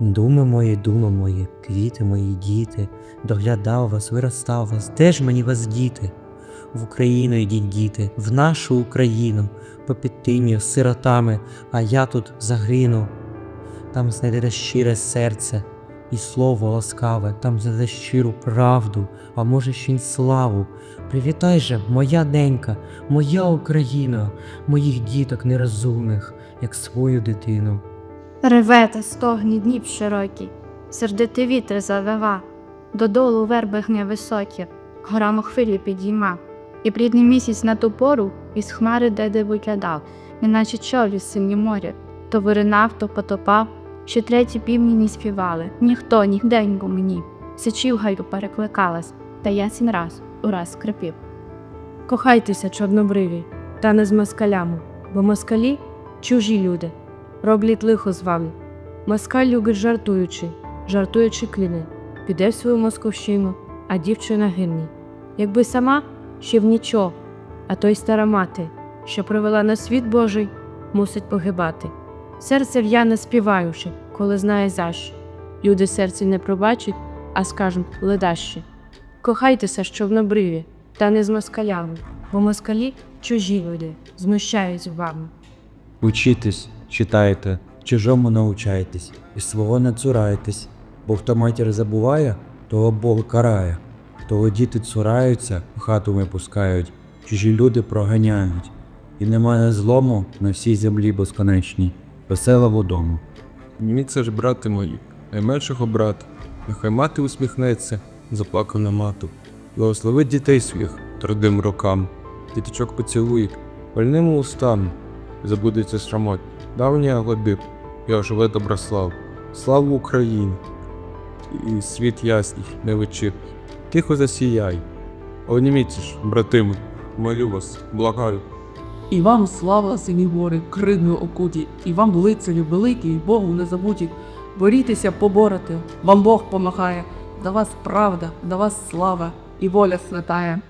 Думи мої, думи мої, квіти мої, діти, доглядав вас, виростав вас, де ж мені вас діти? В Україну йдіть, діти, в нашу Україну, попід тим'ю, сиротами, а я тут загріну. Там знайдете щире серце і слово ласкаве, там знайдете щиру правду, а може ще й славу. Привітай же, моя ненька, моя Україна, моїх діток нерозумних, як свою дитину. Реве та стогні днів широкі, сердитий вітер завива, додолу верби гне високі, горами хвилі підійма, і плідний місяць на ту пору із хмари деде виглядав, неначе човлі синє моря, то виринав, то потопав, ще треті півні не співали, ніхто нігденько мені, сичі гаю перекликалась, та ясін раз ураз скрипів. Кохайтеся, чорнобриві, та не з москалями, бо москалі чужі люди, роблять лихо з вами. Москаль любить жартуючи, жартуючи кліне, піде в свою московщину, а дівчина гине. Якби сама ще в нічого, а то й стара мати, що привела на світ Божий, мусить погибати. Серце в'яне співаючи, коли знає за що. Люди серце не пробачать, а скажуть ледаще. Кохайтеся, чорнобриві, та не з москалями, бо москалі чужі люди, знущаються вами. Учітесь, читайте, чужому научайтесь, і свого не цурайтесь, бо хто матір забуває, того Бог карає, того діти цураються, хату не пускають, чужі люди проганяють, і немає злому на всій землі безконечній, весела водому. Німіться ж, брати мої, найменшого брата, нехай мати усміхнеться, заплакана мату, благословить дітей своїх трудим рокам, діточок поцілує, вольними устами, забудеться срамот, давній глибів, і оживе доброслав, славу Україні, і світ ясний, не вечір, тихо засіяй. Оніміться ж, брати молю вас, благаю. І вам слава сині гори, кригою окуті, і вам лицарю великий, Богу не забуті. Борітеся побороти, вам Бог помагає, до вас правда, до вас слава і воля святая.